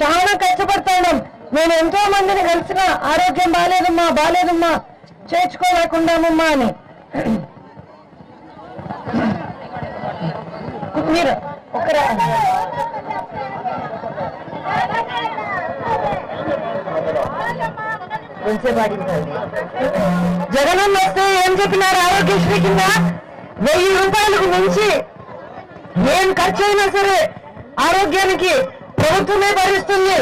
చాలా కష్టపడతాం నేను ఎంతో మందిని కలిసిన ఆరోగ్యం బాగాలేదమ్మా బాగాలేదమ్మా చేర్చుకోలేకుండామమ్మా అని. మీరు ఒకరా. జగనన్న వస్తే ఏం చెప్పినారు ఆరోగ్యశ్రీ కింద? వెయ్యి రూపాయలకు మించి ఏం ఖర్చు అయినా సరే ఆరోగ్యానికి ప్రభుత్వమే భరిస్తుంది.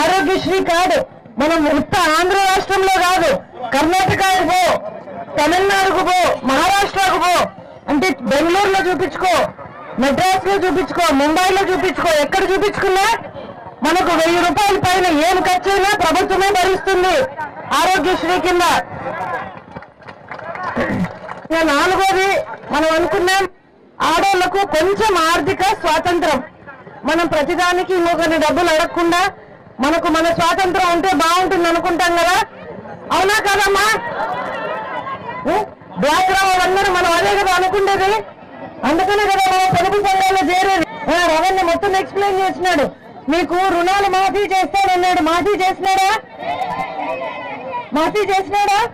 ఆరోగ్యశ్రీ కార్డు మనం ఉత్త ఆంధ్ర రాష్ట్రంలో కాదు కర్ణాటకకు పో తమిళనాడుకు పో మహారాష్ట్రకు పో అంటే బెంగళూరులో చూపించుకో మెడ్రాస్లో చూపించుకో ముంబైలో చూపించుకో ఎక్కడ చూపించుకున్నా మనకు వెయ్యి రూపాయల పైన ఏం ఖర్చు అయినా ప్రభుత్వమే భరిస్తుంది ఆరోగ్యశ్రీ కింద. నాలుగోది మనం అనుకున్నాం ఆడవాళ్ళకు కొంచెం ఆర్థిక స్వాతంత్రం. మనం ప్రతిదానికి ఇంకొకరిని డబ్బులు అడగకుండా మనకు మన స్వాతంత్రం ఉంటే బాగుంటుంది అనుకుంటాం కదా? అవునా కదమ్మా? బ్లాక్ రావాలందరూ మనం అదే కదా అనుకుండేది? అందుకనే కదా మనం పొదుపు సంఘాల్లో చేరేది. ఆ, రవణ్య మొత్తం ఎక్స్ప్లెయిన్ చేసినాడు. మీకు రుణాలు మాఫీ చేస్తానన్నాడు. మాఫీ చేసినాడా? మాఫీ చేసినాడా?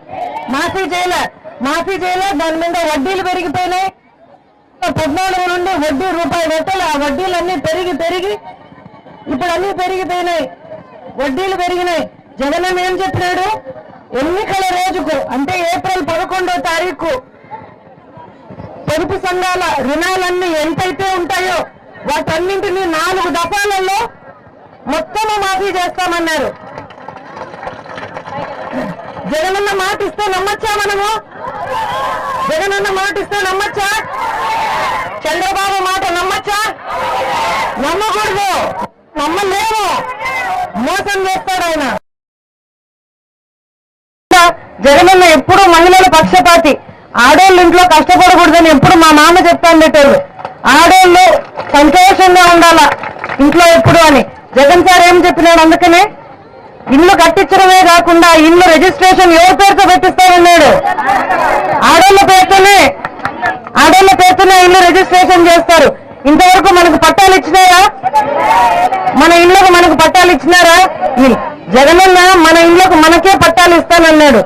మాఫీ చేయలే. మాఫీ చేయలే. దాని మీద వడ్డీలు పెరిగిపోయినాయి. పద్నాలుగు నుండి వడ్డీ రూపాయి పెట్టాలి ఆ వడ్డీలన్నీ పెరిగి పెరిగి ఇప్పుడు అన్ని పెరిగిపోయినాయి వడ్డీలు పెరిగినాయి. జగన్ ఏం చెప్పినాడు? ఎన్నికల రోజుకు అంటే ఏప్రిల్ పదకొండో తారీఖు పొదుపు సంఘాల రుణాలన్నీ ఎంతైతే ఉంటాయో వాటన్నింటినీ నాలుగు దఫాలలో మొత్తము మాఫీ చేస్తామన్నారు. జగనన్న మాట ఇస్తే నమ్మచ్చా మనము? జగనన్న మాట ఇస్తే నమ్మచ్చా చంద్రబాబు మాట నమ్మచ్చా నమ్మకూడదు. నమ్మలేము. మోసం చేస్తాడు ఆయన. జగనన్న ఎప్పుడు మహిళల పక్షపాతి. ఆడోళ్ళు ఇంట్లో కష్టపడకూడదని ఎప్పుడు మా మామ చెప్తాండేటోళ్ళు ఆడోళ్ళు సంతోషంగా ఉండాలా ఇంట్లో ఎప్పుడు అని. జగన్ సార్ ఏం చెప్పినాడు అందుకనే? ఇల్లు కట్టించడమే కాకుండా ఇల్లు రిజిస్ట్రేషన్ ఎవరి పేరుతో పెట్టిస్తానన్నాడు? ఆడోళ్ళ పేరుతోనే. ఆడోళ్ళ పేరుతోనే ఇల్లు రిజిస్ట్రేషన్ చేస్తారు. ఇంతవరకు మనకు పట్టాలు ఇచ్చినారా? మన ఇళ్ళకు మనకు పట్టాలు ఇచ్చినారా? జగనన్న మన ఇళ్ళకు మనకే పట్టాలు ఇస్తానన్నాడు.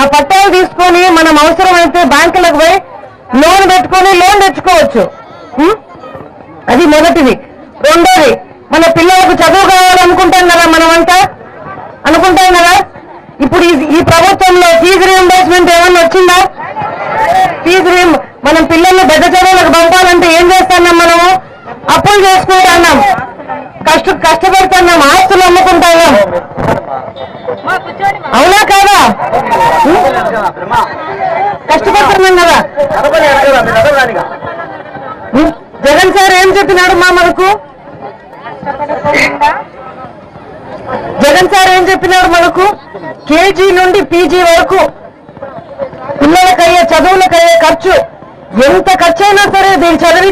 ఆ పట్టాలు తీసుకొని మనం అవసరమైతే బ్యాంకులకు పోయి లోన్ పెట్టుకొని లోన్ తెచ్చుకోవచ్చు. అవునా కాదా? కష్టపడుతున్నాం కదా? జగన్ సార్ ఏం చెప్పినాడు మా మనకు జగన్ సార్ ఏం చెప్పినాడు మనకు కేజీ నుండి పీజీ వరకు పిల్లలకయ్యే చదువులకయ్యే ఖర్చు ఎంత ఖర్చు అయినా సరే దీన్ని చదివి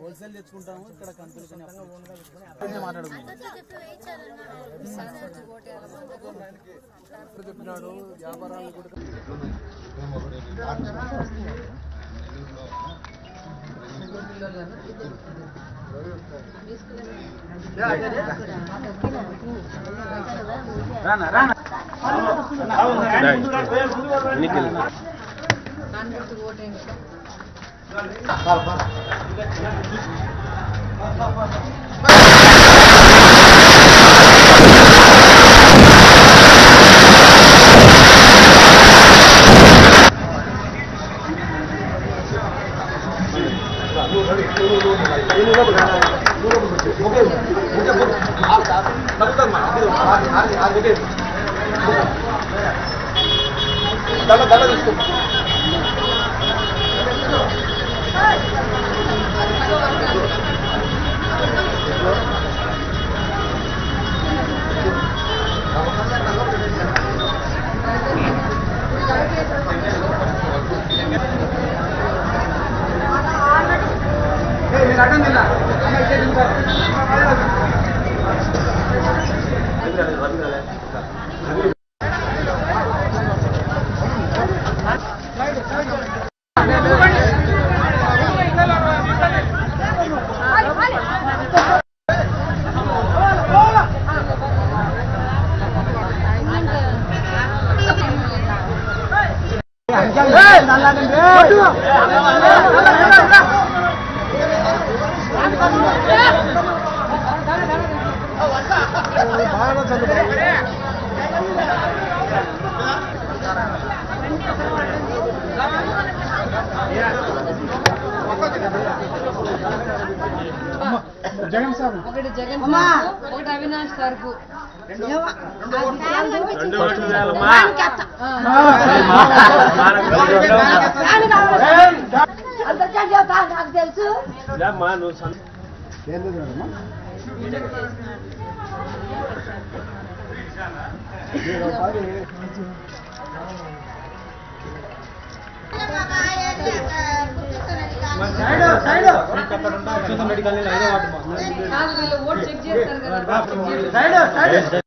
హోల్సేల్ తెచ్చుకుంటాము ఇక్కడ కంపెనీ మాట్లాడుకుంటాం చెప్పినాడు వ్యాపారాలు కూడా దండ దండ Gracias. బాగా చదువు జగన్ సార్ ఒకటి జగన్ ఒకటి అవినాష్ సార్కు నాకు తెలుసు కాదు వీళ్ళు ఓట్ చెక్ చేస్తారు కదా చెక్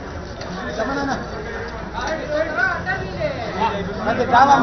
బాబు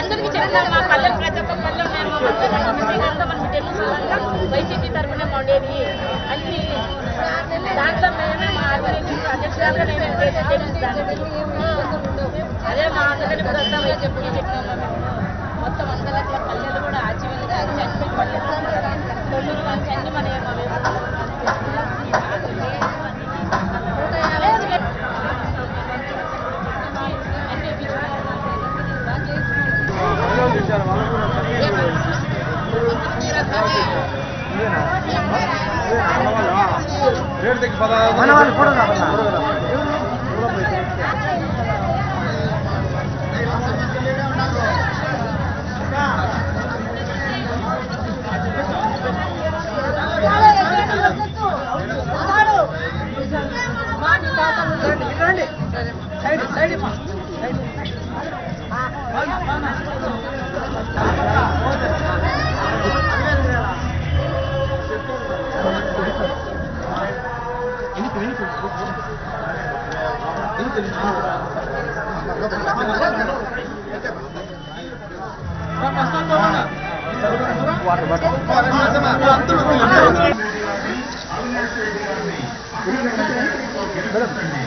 అందరికీ చెప్తాను మా పల్లెలు ప్రతి ఒక్క పల్లెలు మేము అంతా మనకు వైసీపీ తరఫున ఉండేది అని దాంట్లో మేమే మా అభివృద్ధి అధ్యక్షురాలుగా నేను అదే మా అందరికీ ఇప్పుడు అంతా చెప్పి మన వాళ్ళు ఫోటో సైడ్ సైడ్ Madame.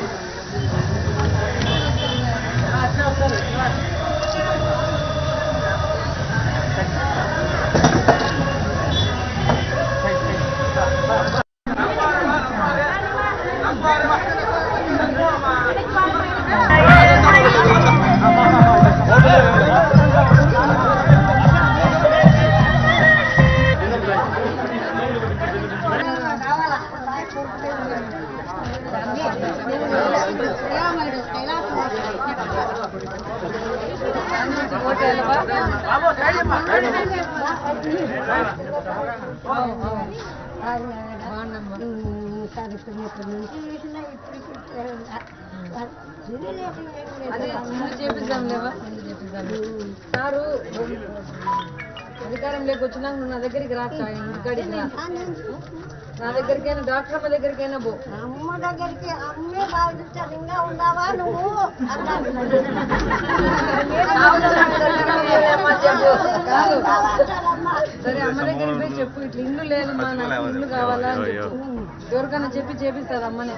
అదే ముందు చేపిద్దాం లేవా ముందు చేపిద్దాం సారు అధికారం లేకొచ్చినాక నువ్వు నా దగ్గరికి రా సాయి, ఇంటికాడికి రా నా దగ్గరికైనా డాక్టర్ అమ్మ దగ్గరికైనా పో అమ్మ దగ్గరికి అమ్మే బాగా ఇంకా ఉన్నావా నువ్వు సరే అమ్మ దగ్గరికి పోయి చెప్పు ఇట్లా ఇల్లు లేదు మా నాకు ఇల్లు కావాలా అని చెప్పు ఎవరికైనా చెప్పి చేపిస్తారు అమ్మనే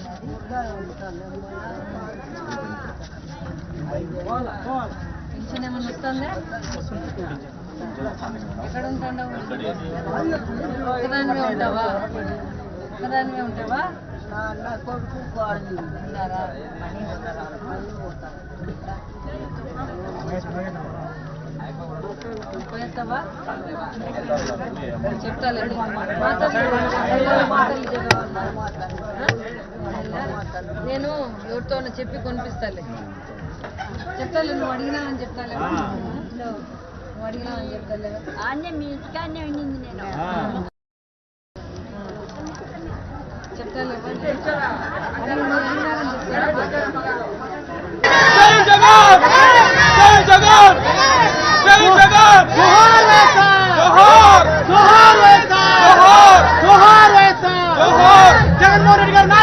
సమస్యవా పెన్షన్ ఏమన్నా వస్తుందా ఎక్కడ ఉంటావు ఒకదానివే ఉంటావా ఒకదానివే ఉంటావా ఉన్నారా? నేను ఎవరితో చెప్పి కొనిపిస్తాలే. చెప్తాలే నువ్వు అడిగినావని చెప్తాలే. నువ్వు అడిగినావని చెప్తాలే. అన్నీ మీ ఇంటికాన్నే ఉండింది నేను. చెప్తాలే చెప్తాను జగన్! हो तुम्हारे हो तुम्हारे हो जगनो रेड करना